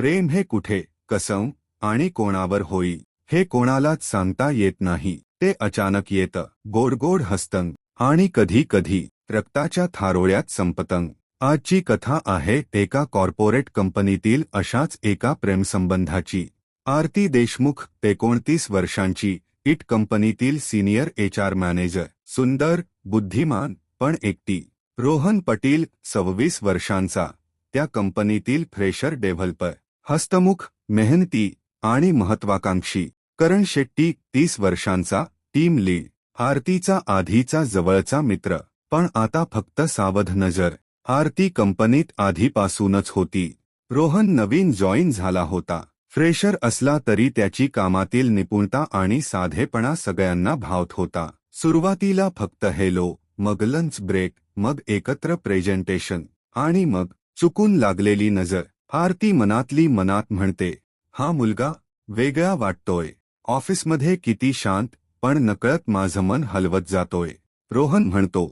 प्रेम हे कुठे कसं आणि कोणावर होई हे कोणालाच सांगता येत नाही. ते अचानक येतं गोड गोड हस्तंग आणि कधी कधी रक्ताच्या थारोळ्यात संपतंग आजची कथा आहे एका कॉर्पोरेट कंपनीतील अशाच एका प्रेमसंबंधाची. आरती देशमुख एकोणतीस वर्षांची इट कंपनीतील सिनियर एच आर मॅनेजर सुंदर बुद्धिमान पण एकटी. रोहन पटील सव्वीस वर्षांचा त्या कंपनीतील फ्रेशर डेव्हलपर. हस्तमुख मेहनती आणि महत्वाकांक्षी करण शेट्टी तीस वर्षांचा टीम लीड. आरतीचा आधीचा जवळचा मित्र. पण आता फक्त सावध नजर. आरती कंपनीत आधीपासूनच होती. रोहन नवीन जॉईन झाला होता. फ्रेशर असला तरी त्याची कामातील निपुणता आणि साधेपणा सगळ्यांना भावत होता. सुरुवातीला फक्त हेलो मग लंच ब्रेक मग एकत्र प्रेझेंटेशन आणि मग चुकून लागलेली नजर. आरती मनातली मनात म्हणते हा मुलगा वेगळा वाटतोय. ऑफिसमध्ये किती शांत पण नकळत माझं मन हलवत जातोय. रोहन म्हणतो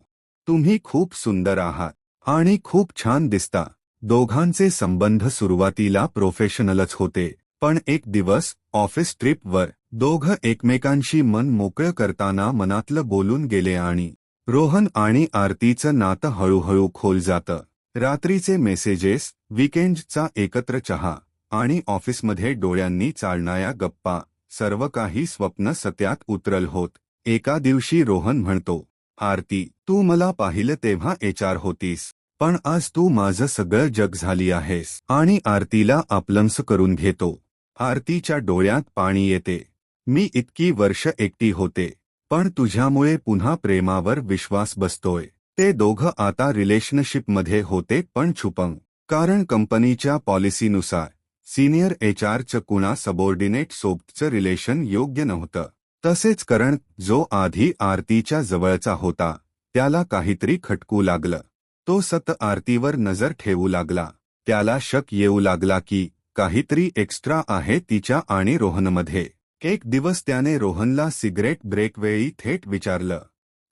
तुम्ही खूप सुंदर आहात आणि खूप छान दिसता. दोघांचे संबंध सुरुवातीला प्रोफेशनलच होते पण एक दिवस ऑफिस ट्रिपवर दोघं एकमेकांशी मन मोकळं करताना मनातलं बोलून गेले आणि रोहन आणि आरतीचं नातं हळूहळू खोल जातं. रात्रीचे मेसेजेस वीकेंडचा एकत्र चहा आणि ऑफिसमध्ये डोळ्यांनी चालणाऱ्या गप्पा सर्व काही स्वप्न सत्यात उतरल होत. एका दिवशी रोहन म्हणतो आरती तू मला पाहिलं तेव्हा एचार होतीस पण आज तू माझं सगळं जग झाली आहेस आणि आरतीला आपलंस करून घेतो. आरतीच्या डोळ्यात पाणी येते. मी इतकी वर्ष एकटी होते पण तुझ्यामुळे पुन्हा प्रेमावर विश्वास बसतोय. ते दोघं आता रिलेशनशिपमध्ये होते पण छुपंग कारण कंपनीच्या पॉलिसीनुसार सिनियर एच आरचं कुणा सबॉर्डिनेट सोबतचं रिलेशन योग्य नव्हतं. तसेच करण जो आधी आरतीच्या जवळचा होता त्याला काहीतरी खटकू लागलं. तो सत आरतीवर नजर ठेवू लागला. त्याला शक येऊ लागला की काहीतरी एक्स्ट्रा आहे तिच्या आणि रोहनमध्ये. एक दिवस त्याने रोहनला सिगरेट ब्रेकवेळी थेट विचारलं.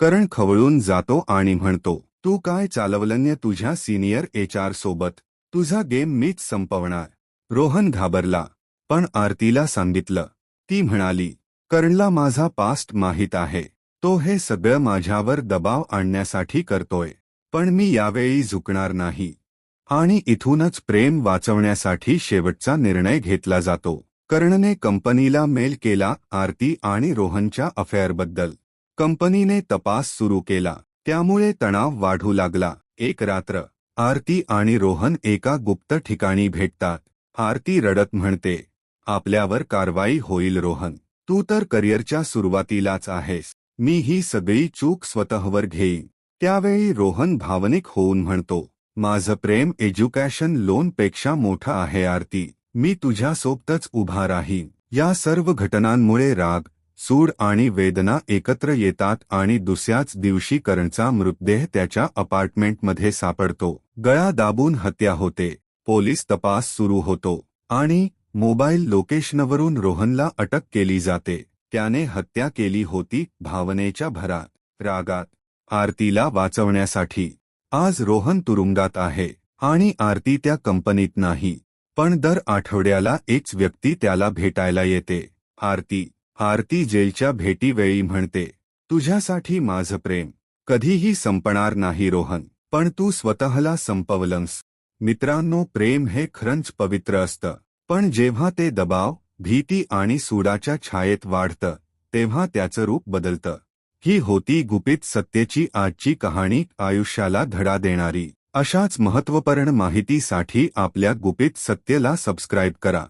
करण खवळून जातो आणि म्हणतो तू काय चालवलन्य तुझ्या सिनियर एच आर सोबत? तुझा गेम मीच संपवणार. रोहन घाबरला पण आरतीला सांगितलं. ती म्हणाली करणला माझा पास्ट माहीत आहे. तो हे सगळं माझ्यावर दबाव आणण्यासाठी करतोय. पण मी यावेळी झुकणार नाही. आणि इथूनच प्रेम वाचवण्यासाठी शेवटचा निर्णय घेतला जातो. कर्णने कंपनीला मेल केला आरती आणि रोहनच्या अफेअरबद्दल. कंपनीने तपास सुरू केला. त्यामुळे तणाव वाढू लागला. एक रात्र आरती आणि रोहन एका गुप्त ठिकाणी भेटतात. आरती रडत म्हणते आपल्यावर कारवाई होईल रोहन. तू तर करिअरच्या सुरुवातीलाच आहेस. मी ही सगळी चूक स्वतःवर घेईन. त्यावेळी रोहन भावनिक होऊन म्हणतो माझं प्रेम एज्युकेशन लोनपेक्षा मोठं आहे आरती. मी तुझ्यासोबतच उभा राहीन. या सर्व घटनांमुळे राग सूड आणि वेदना एकत्र येतात आणि दुसऱ्याच दिवशी करणचा मृतदेह त्याच्या अपार्टमेंटमध्ये सापडतो. गळा दाबून हत्या होते. पोलीस तपास सुरू होतो. आणि मोबाईल लोकेशनवरून रोहनला अटक केली जाते. त्याने हत्या केली होती भावनेच्या भरात. रागात. आरतीला वाचवण्यासाठी. आज रोहन तुरुंगात आहे. आणि आरती त्या कंपनीत नाही. पण दर आठवड्याला एकच व्यक्ती त्याला भेटायला येते. आरती आरती जेलच्या भेटीवेळी म्हणते तुझ्यासाठी माझं प्रेम कधीही संपणार नाही रोहन पण तू स्वतःला संपवलंस. मित्रांनो प्रेम हे खरंच पवित्र असतं पण जेव्हा ते दबाव भीती आणि सुडाच्या छायेत वाढतं तेव्हा त्याचं रूप बदलतं. ही होती गुपित सत्तेची आजची कहाणी आयुष्याला धडा देणारी. अशाच महत्त्वपूर्ण माहितीसाठी आपल्या गुपित सत्तेला सबस्क्राईब करा.